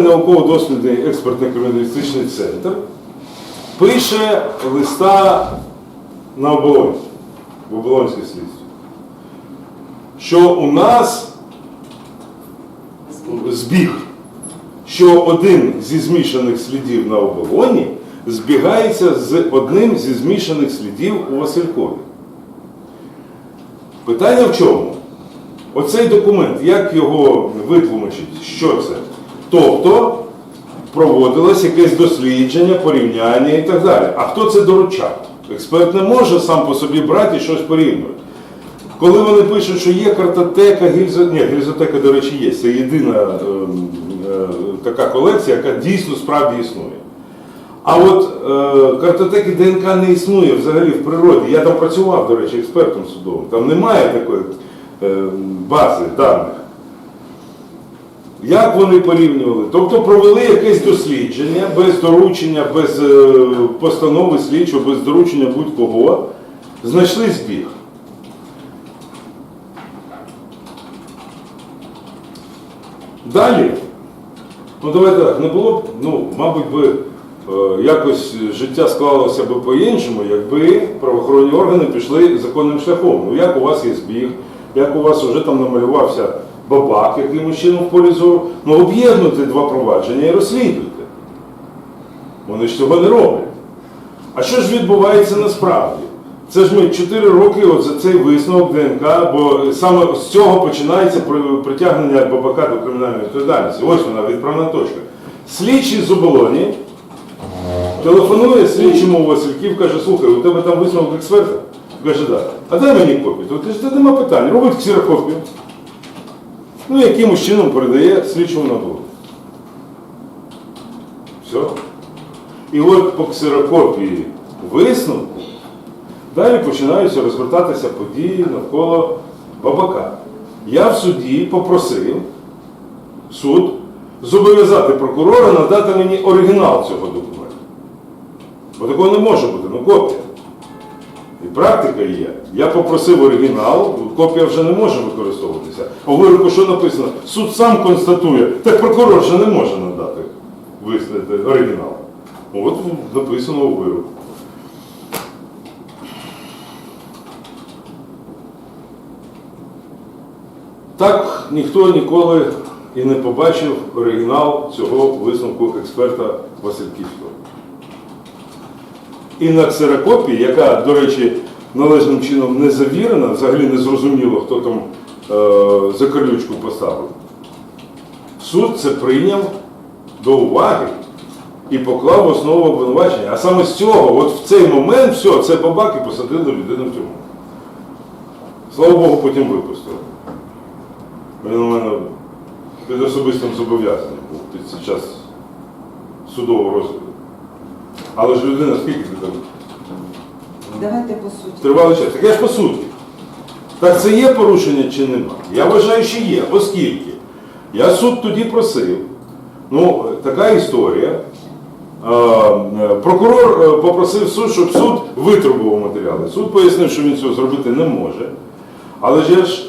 Науково-дослідний експертно-криміналістичний центр пише листа на оболонь, в оболонське слідство, що у нас збіг, що один зі змішаних слідів на оболоні збігається з одним зі змішаних слідів у Василькові. Питання в чому? Оцей документ, як його витлумачить, що це? Тобто проводилось якесь дослідження, порівняння і так далі. А хто це доручав? Експерт не може сам по собі брати і щось порівнювати. Коли вони пишуть, що є картотека, гільзо... Ні, гільзотека, до речі, є. Це єдина ем, е, така колекція, яка дійсно справді існує. А от е, картотеки ДНК не існує взагалі в природі. Я там працював, до речі, експертом судовим. Там немає такої е, бази даних. Як вони порівнювали? Тобто провели якесь дослідження без доручення, без е, постанови слідчого, без доручення будь-кого, знайшли збіг. Далі, ну давайте так, не було б, ну, мабуть, би е, якось життя склалося б по-іншому, якби правоохоронні органи пішли законним шляхом. Ну як у вас є збіг, як у вас вже там намалювався бабак якимось чином в полі зору, ну об'єднуйте два провадження і розслідуйте. Вони ж цього не роблять. А що ж відбувається насправді? Це ж ми 4 роки от за цей висновок ДНК, бо саме з цього починається притягнення бабака до кримінальної відповідальності. Ось вона відправна точка. Слідчий з оболоні телефонує слідчому Васильків, каже, слухай, у тебе там висновок експерта? Каже, так. А дай мені копію. Ти ж нема питань. Робить ксерокопію. Ну, якимось чином передає слідчому набору. Все. І от по ксерокопії висновку далі починаються розгортатися події навколо бабака. Я в суді попросив суд зобов'язати прокурора надати мені оригінал цього документу. Бо такого не може бути, ну копія. І практика є. Я попросив оригінал, копія вже не може використовуватися. У вироку що написано? Суд сам констатує, так прокурор вже не може надати оригінал. От написано у вироку. Так ніхто ніколи і не побачив оригінал цього висновку експерта Васильківського. І на ксерокопії, яка, до речі, належним чином не завірена, взагалі не зрозуміло, хто там е, закарлючку поставив. Суд це прийняв до уваги і поклав основу обвинувачення. А саме з цього, от в цей момент, все, це бабак і посадили людину в тюрму. Слава Богу, потім випустили. Він у мене під особистим зобов'язанням був під час судового розгляду. Але ж людина скільки там Давайте по суті. тривалий час. Так я ж по суті. Так це є порушення чи нема? Я вважаю, що є, оскільки я суд тоді просив. Ну, така історія. Е, е, Прокурор е, попросив суд, щоб суд витребував матеріали. Суд пояснив, що він цього зробити не може. Але ж я ж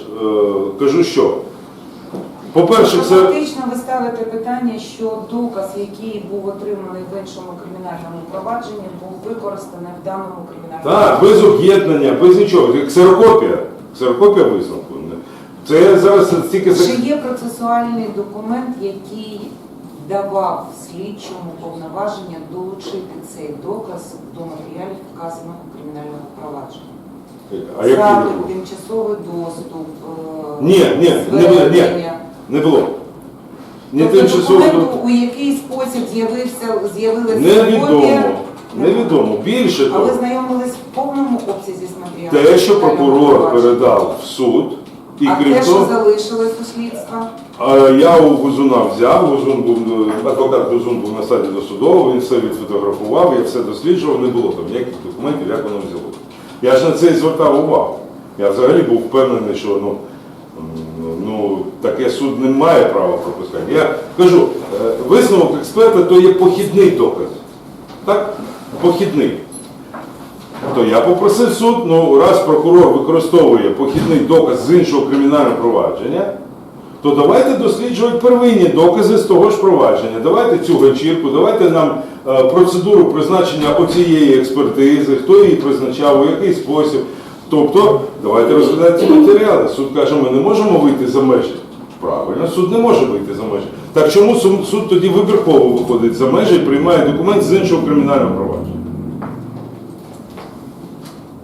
кажу, що, по-перше, це. Фактично ви ставите питання, що доказ, який був отриманий в іншому кримінальному провадженні, був використаний в даному кримінальному Так, без об'єднання, без нічого. Ксерокопія. Ксерокопія висновку. Це зараз тільки. Чи є процесуальний документ, який давав слідчому повноваження долучити цей доказ до матеріалів вказаного кримінального провадження? А Запит, тимчасовий доступ, е, Ні, ні, не було, ні. Не було. Ні Тобто тимчасово. документу, у який спосіб з'явився з'явилася Невідомо. копія, Невідомо. Більше А ви того, знайомились в повному обсязі з матеріалами? те, що прокурор передав в суд, і а крім те, що того, залишилось у слідства? а я у Гузуна взяв, Гузун був, е, адвокат Гузун був на саді досудового, він все відфотографував, я все досліджував, не було там ніяких документів, як воно взялося. Я ж на це і звертав увагу. Я взагалі був впевнений, що ну, м, ну, таке суд не має права пропускати. Я кажу, е, висновок експерта то є похідний доказ. Так? Похідний. То я попросив суд, ну раз прокурор використовує похідний доказ з іншого кримінального провадження, то давайте досліджувати первинні докази з того ж провадження. Давайте цю ганчірку, давайте нам е, процедуру призначення оцієї експертизи, хто її призначав, у який спосіб. Тобто, давайте розглядати ці матеріали. Суд каже, ми не можемо вийти за межі. Правильно, суд не може вийти за межі. Так чому суд, суд тоді вибірково виходить за межі і приймає документ з іншого кримінального провадження?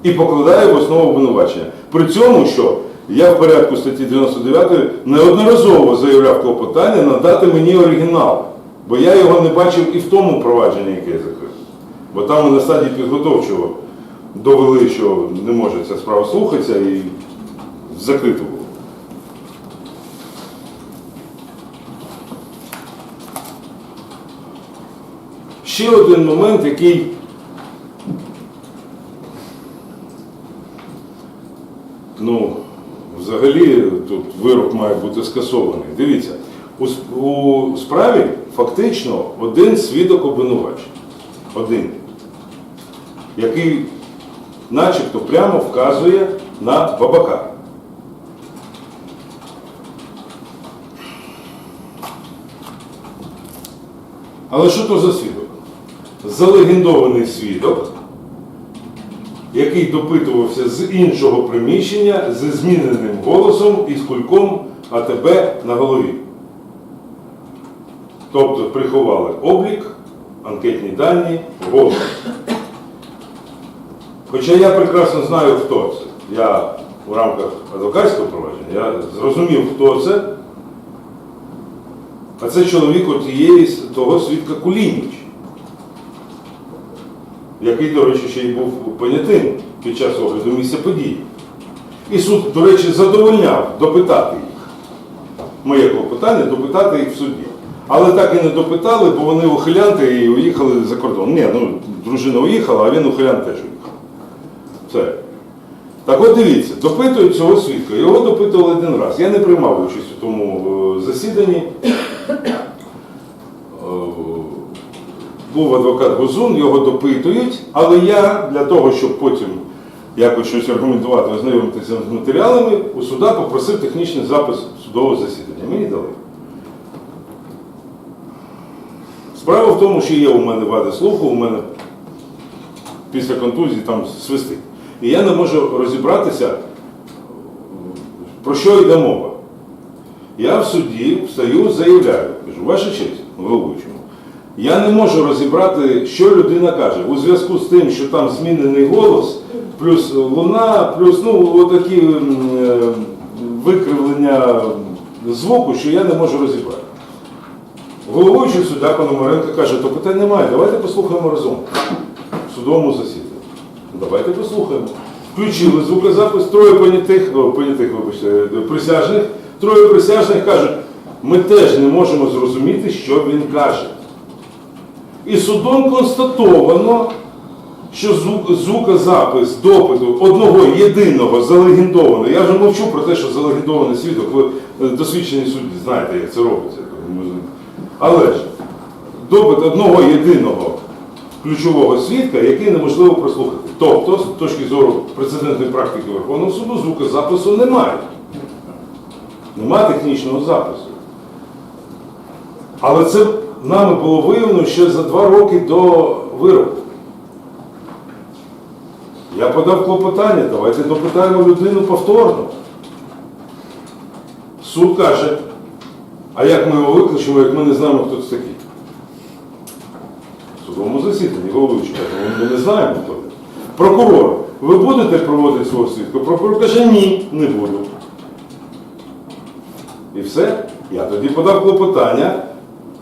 і покладає в основу обвинувачення. При цьому, що я в порядку статті 99 неодноразово заявляв клопотання надати мені оригінал, бо я його не бачив і в тому провадженні, яке я закрив. Бо там на стадії підготовчого довели, що не може ця справа слухатися і закрито було. Ще один момент, який Ну, взагалі тут вирок має бути скасований. Дивіться, у, у справі фактично один свідок обвинувачення. Один. Який начебто прямо вказує на бабака. Але що то за свідок? Залегендований свідок, який допитувався з іншого приміщення зі зміненим голосом і з кульком АТБ на голові. Тобто приховали облік, анкетні дані, голос. Хоча я прекрасно знаю, хто це. Я в рамках адвокатського провадження я зрозумів, хто це. А це чоловік отієї того свідка Кулініч який, до речі, ще й був понятим під час огляду місця події. І суд, до речі, задовольняв допитати їх. Моє клопотання допитати їх в суді. Але так і не допитали, бо вони ухилянти і уїхали за кордон. Ні, ну дружина уїхала, а він ухилян теж уїхав. Все. Так от дивіться, допитують цього свідка. Його допитували один раз. Я не приймав участь у тому е, засіданні. Е, був адвокат Гузун, його допитують, але я для того, щоб потім якось щось аргументувати, ознайомитися з матеріалами, у суда попросив технічний запис судового засідання. Мені дали. Справа в тому, що є у мене вади слуху, у мене після контузії там свистить. І я не можу розібратися, про що йде мова. Я в суді встаю, заявляю, кажу, ваша честь, головуючому, я не можу розібрати, що людина каже. У зв'язку з тим, що там змінений голос, плюс луна, плюс ну, отакі е, викривлення звуку, що я не можу розібрати. Головуючий суддя Пономаренко каже, то питань немає, давайте послухаємо разом в судовому засіданні. Давайте послухаємо. Включили звукозапис, троє понятих, о, понятих, вибачте, присяжних, троє присяжних кажуть, ми теж не можемо зрозуміти, що він каже. І судом констатовано, що звук- звукозапис допиту одного єдиного залегендованого, я вже мовчу про те, що залегендований свідок, ви е, досвідчені судді знаєте, як це робиться. Але ж допит одного єдиного ключового свідка, який неможливо прослухати. Тобто, з точки зору прецедентної практики Верховного суду, звукозапису немає. Немає технічного запису. Але це нами було виявлено ще за два роки до вироку. Я подав клопотання, давайте допитаємо людину повторно. Суд каже, а як ми його викличемо, як ми не знаємо, хто це такий? Судовому засіданні головуючий каже, ми не знаємо, хто. Прокурор, ви будете проводити свого свідка? Прокурор каже, ні, не буду. І все. Я тоді подав клопотання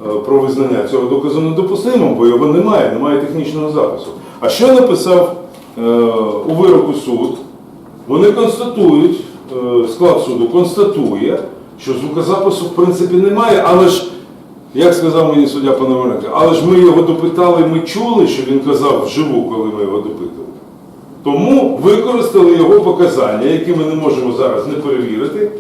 е, про визнання цього доказу недопустимим, бо його немає, немає технічного запису. А що написав е, у вироку суд? Вони констатують, е, склад суду констатує, що звукозапису в принципі немає, але ж, як сказав мені суддя Пономаренко, але ж ми його допитали, ми чули, що він казав вживу, коли ми його допитували. Тому використали його показання, які ми не можемо зараз не перевірити,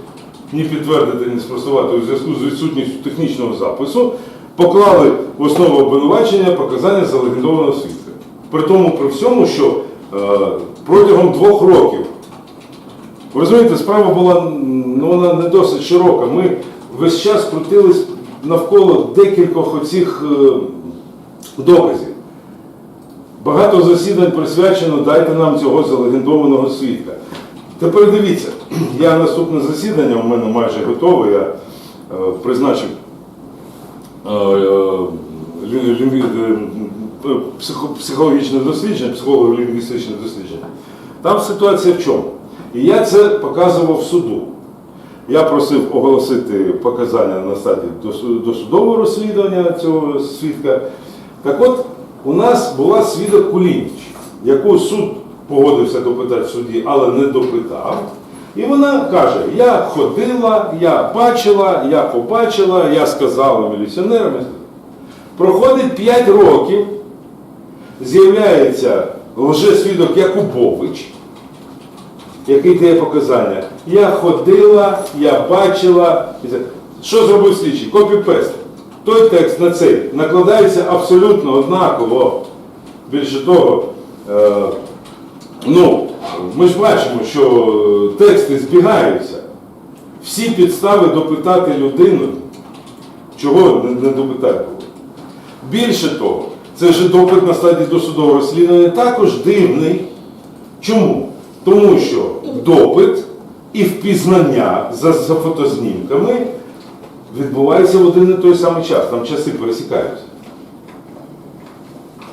ні підтвердити, ні спростувати у зв'язку з відсутністю технічного запису, поклали в основу обвинувачення показання залегендованого свідка. При тому при всьому, що е, протягом двох років, ви розумієте, справа була ну, вона не досить широка. Ми весь час крутились навколо декількох оцих е, доказів. Багато засідань присвячено дайте нам цього залегендованого свідка. Тепер дивіться, я наступне засідання у мене майже готове. Я е, призначив е, е, е, психо- психологічне дослідження, психолого-лінгвістичне дослідження. Там ситуація в чому? І я це показував суду. Я просив оголосити показання на стадії досудового розслідування цього свідка. Так от, у нас була свідок Кулініч, яку суд погодився допитати в суді, але не допитав. І вона каже: я ходила, я бачила, я побачила, я сказала міліціонерам. Проходить 5 років, з'являється лжесвідок Якубович, який дає показання. Я ходила, я бачила. Що зробив слідчий? Копі-пест. Той текст на цей накладається абсолютно однаково. Більше того, е, ну, ми ж бачимо, що тексти збігаються. Всі підстави допитати людину, чого не, не допитати було. Більше того, це ж допит на стадії досудового розслідування також дивний. Чому? Тому що допит і впізнання за, за фотознімками відбувається в один і той самий час, там часи пересікаються.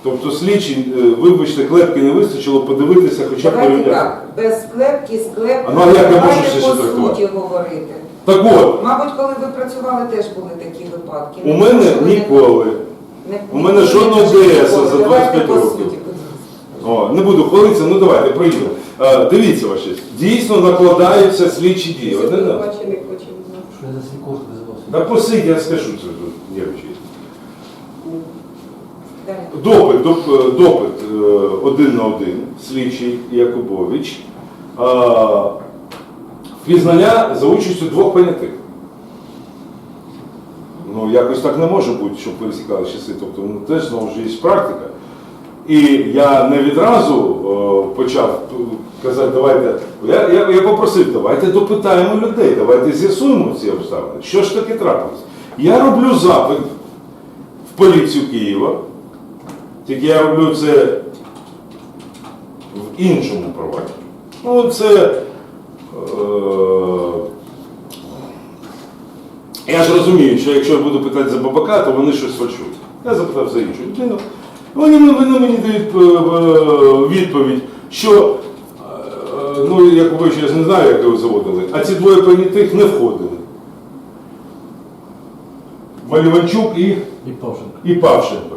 Тобто слідчий, е, вибачте, клепки не вистачило подивитися, хоча б Давайте порівняти. так, без склепки, склепки. А ну, а як я можу ще по щось трактувати? суті говорити. Так от, Мабуть, коли ви працювали, теж були такі випадки. у мене Можливо, не- ніколи. не- у мене жодного ДС за Давайте 25 по років. суті. О, не буду хвалитися, ну давайте проїдемо. Е, дивіться ваші, дійсно накладаються слідчі дії. Одне да. Що я за свій кошт визивався? Та посидь, я скажу це тут, Допит, доп- допит е, один на один, слідчий Якубович. А, Впізнання за участю двох понятих. Ну, якось так не може бути, щоб пересікали часи. Тобто, ну, теж знову ж є практика. І я не відразу е, почав казати, давайте. Я, я, я попросив, давайте допитаємо людей, давайте з'ясуємо ці обставини. Що ж таке трапилось? Я роблю запит в поліцію Києва. Тільки я роблю це в іншому провадженні. Ну, це. Е, я ж розумію, що якщо я буду питати за бабака, то вони щось фальшують. Я запитав за іншу людину. Вони, м- вони мені дають е, е, відповідь, що, ну, як ви ще я не знаю, як його заводили, а ці двоє понятих не входили. Маліванчук і І Павшенко. і Павшенко.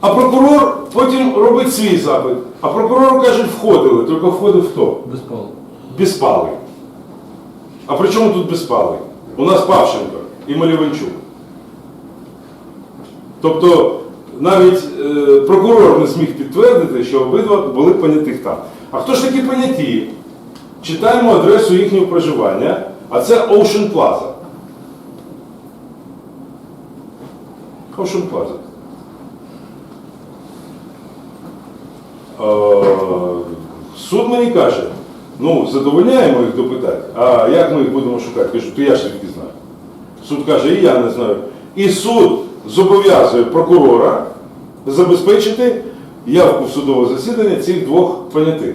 А прокурор потім робить свій запит. А прокурор каже, входили, тільки входив хто? Безпал. Безпалий. А при чому тут безпалий? У нас Павшенко і Маліванчук. Тобто навіть е, прокурор не зміг підтвердити, що обидва були понятих там. А хто ж такі поняті? Читаємо адресу їхнього проживання, а це Ocean Plaza. Ocean Plaza. Суд мені каже, ну, задовольняємо їх допитати, а як ми їх будемо шукати? Кажу, то я ж звідки знаю. Суд каже, і я не знаю. І суд зобов'язує прокурора забезпечити явку в судове засідання цих двох понятих.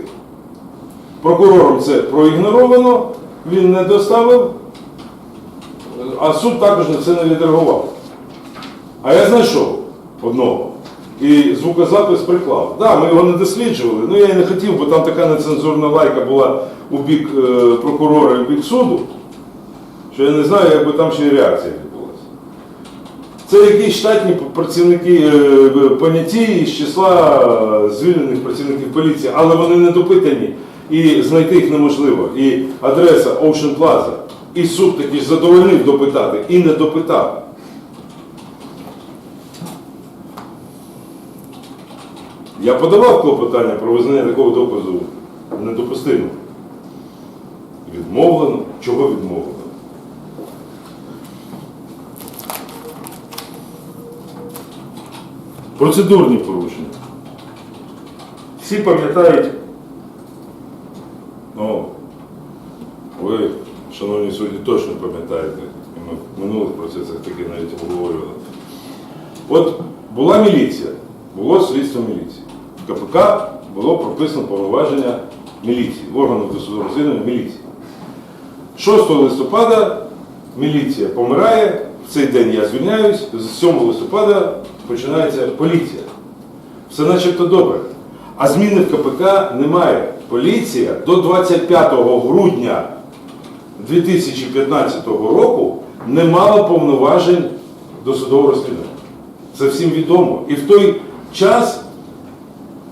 Прокурором це проігноровано, він не доставив, а суд також на це не відреагував. А я знайшов одного. І звукозапис приклав. Так, да, ми його не досліджували, ну я і не хотів, бо там така нецензурна лайка була у бік е, прокурора і в бік суду, що я не знаю, як би там ще й реакція. Це якісь штатні працівники е, поняті із числа е, звільнених працівників поліції, але вони не допитані і знайти їх неможливо. І адреса Ocean Plaza. І суд таки задовольнив допитати і не допитав. Я подавав клопотання про визнання такого доказу недопустимим. Відмовлено. Чого відмовлено? Процедурні порушення. Всі пам'ятають, ну, ви, шановні судді, точно пам'ятаєте, ми в минулих процесах таке навіть обговорювали. От була міліція, було слідство міліції. В КПК було прописано повноваження міліції, органу досудового розслідування міліції. 6 листопада міліція помирає, в цей день я звільняюсь, з 7 листопада починається поліція. Все начебто добре. А зміни в КПК немає. Поліція до 25 грудня 2015 року не мала повноважень до судового розслідування. Це всім відомо. І в той час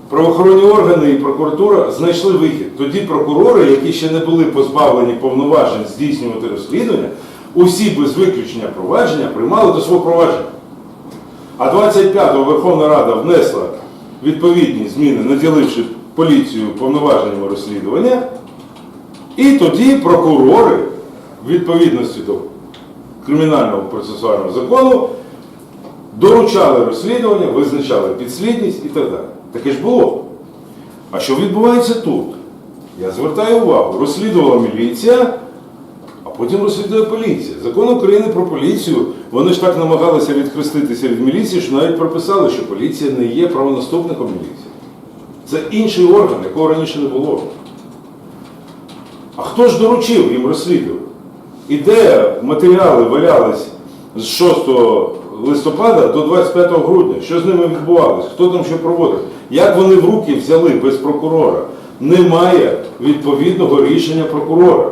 правоохоронні органи і прокуратура знайшли вихід. Тоді прокурори, які ще не були позбавлені повноважень здійснювати розслідування, усі без виключення провадження приймали до свого провадження. А 25-го Верховна Рада внесла відповідні зміни, наділивши поліцію повноваженнями розслідування, і тоді прокурори, в відповідності до кримінального процесуального закону, доручали розслідування, визначали підслідність і так далі. Таке ж було. А що відбувається тут? Я звертаю увагу, розслідувала міліція, потім розслідує поліція. Закон України про поліцію, вони ж так намагалися відхреститися від міліції, що навіть прописали, що поліція не є правонаступником міліції. Це інший орган, якого раніше не було. А хто ж доручив їм розслідувати? І де матеріали валялись з 6 листопада до 25 грудня? Що з ними відбувалось? Хто там що проводив? Як вони в руки взяли без прокурора? Немає відповідного рішення прокурора.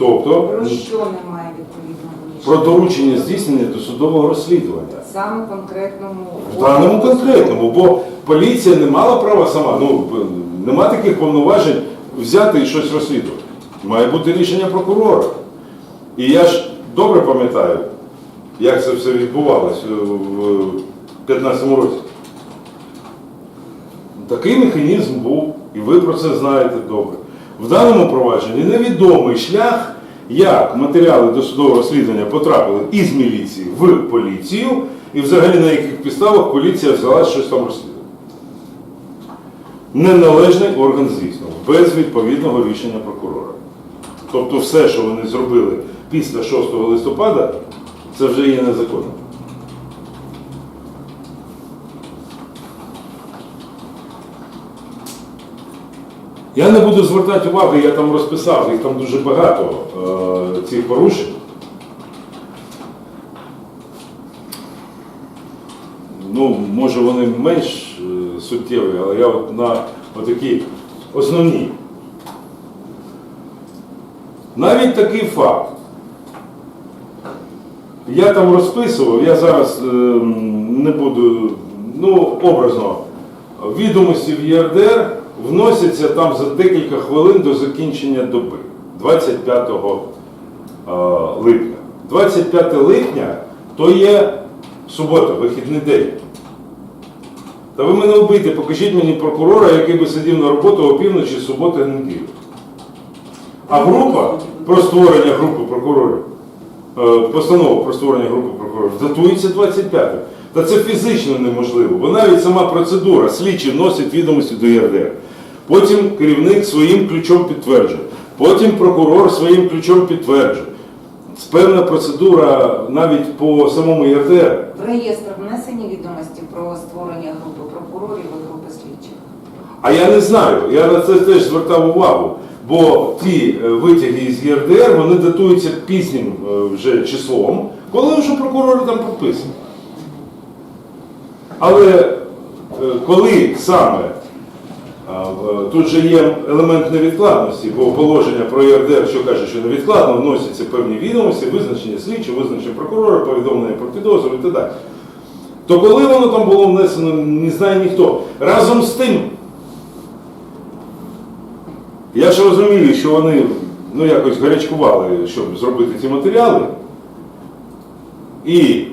Тобто Про що немає відповідного про доручення здійснення досудового розслідування. Саме конкретному В даному конкретному, бо поліція не мала права сама, ну нема таких повноважень взяти і щось розслідувати. Має бути рішення прокурора. І я ж добре пам'ятаю, як це все відбувалося в 2015 році. Такий механізм був, і ви про це знаєте добре. В даному провадженні невідомий шлях, як матеріали досудового розслідування потрапили із міліції в поліцію, і взагалі на яких підставах поліція взяла щось там розслідувати. Неналежний орган здійснював, без відповідного рішення прокурора. Тобто все, що вони зробили після 6 листопада, це вже є незаконно. Я не буду звертати уваги, я там розписав, їх там дуже багато е, цих порушень. Ну, може вони менш е, суттєві, але я от на отакі основні. Навіть такий факт. Я там розписував, я зараз е, не буду, ну, образно, відомості в ЄРДР вносяться там за декілька хвилин до закінчення доби, 25 е, липня. 25 липня то є субота, вихідний день. Та ви мене вбийте, покажіть мені прокурора, який би сидів на роботу опівночі, суботи, неділю. А група про створення групи прокурорів, е, постанова про створення групи прокурорів датується 25 Та це фізично неможливо, бо навіть сама процедура, слідчі вносять відомості до ЄРДР. Потім керівник своїм ключом підтверджує, потім прокурор своїм ключом підтверджує. Певна процедура навіть по самому ЄРДР. В реєстр внесені відомості про створення групи прокурорів і групи слідчих. А я не знаю, я на це теж звертав увагу. Бо ті е, витяги з ЄРДР вони датуються пізнім е, вже числом, коли вже прокурори там прописані. Але е, коли саме тут же є елемент невідкладності, бо положення про ЄРДР, що каже, що невідкладно вносяться певні відомості, визначення слідчого, визначення прокурора, повідомлення про підозру і так далі. То коли воно там було внесено, не знає ніхто. Разом з тим, я ж розумію, що вони ну, якось гарячкували, щоб зробити ці матеріали. І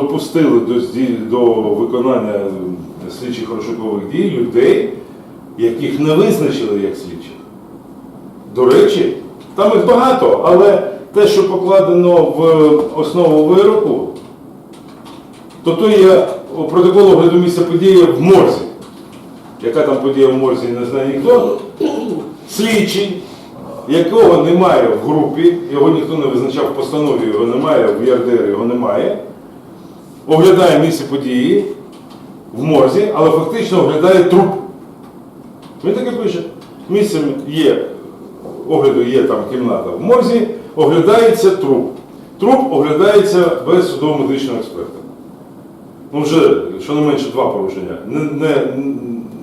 допустили до, до виконання слідчих розшукових дій людей, яких не визначили як слідчих. До речі, там їх багато, але те, що покладено в основу вироку, то то є протокол огляду місця події в морзі. яка там подія в морзі, не знає ніхто. Слідчий, якого немає в групі, його ніхто не визначав в постанові, його немає, в ЄРДР його немає, оглядає місце події в морзі, але фактично оглядає труп. Він таке пише. Місцем є, огляду є там кімната в морзі, оглядається труп. Труп оглядається без судово-медичного експерта. Ну, вже щонайменше два порушення. Не, не,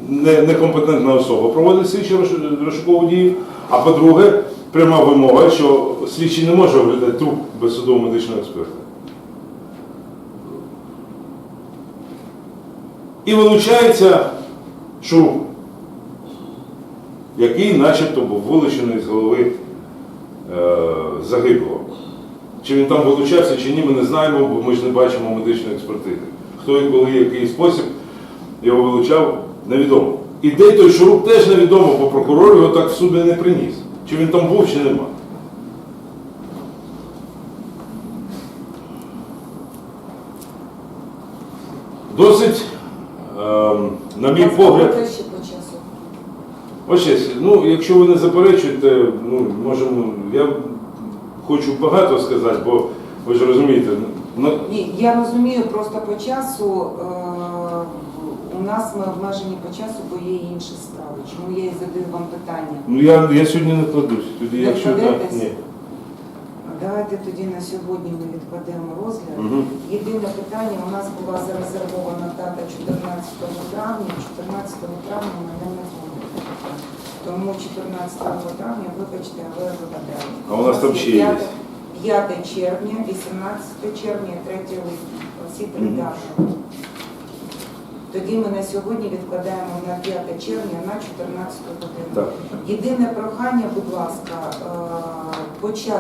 не, некомпетентна особа проводить слідчу розш- розшукову дію. А по-друге, пряма вимога, що слідчий не може оглядати труп без судово-медичного експерта. І вилучається шуруп, який начебто був вилучений з голови е, загиблого. Чи він там вилучався, чи ні, ми не знаємо, бо ми ж не бачимо медичної експертизи. Хто і коли, який спосіб його вилучав, невідомо. І де той шуруп теж невідомо, бо прокурор його так в суді не приніс. Чи він там був, чи нема. Досить, на мій погляд. Ось ну, якщо ви не заперечуєте, ну, можемо, я хочу багато сказати, бо ви ж розумієте, ну, Ні, я розумію, просто по часу е, у нас ми обмежені по часу, бо є інші справи. Чому я і задаю вам питання? ну я, я сьогодні не кладусь, тоді Не якщо так, ні. Давайте тоді на сьогодні ми відкладемо розгляд. Угу. Єдине питання, у нас була зарезервована дата 14 травня, 14 травня мене не зможуть. Тому 14 травня, вибачте, але вигадаємо. А у нас там ще є. 5 червня, 18 червня, 3 липня. Оці три дати. Тоді ми на сьогодні відкладаємо на 5 червня на 14 годину. Так. Єдине прохання, будь ласка, е, почати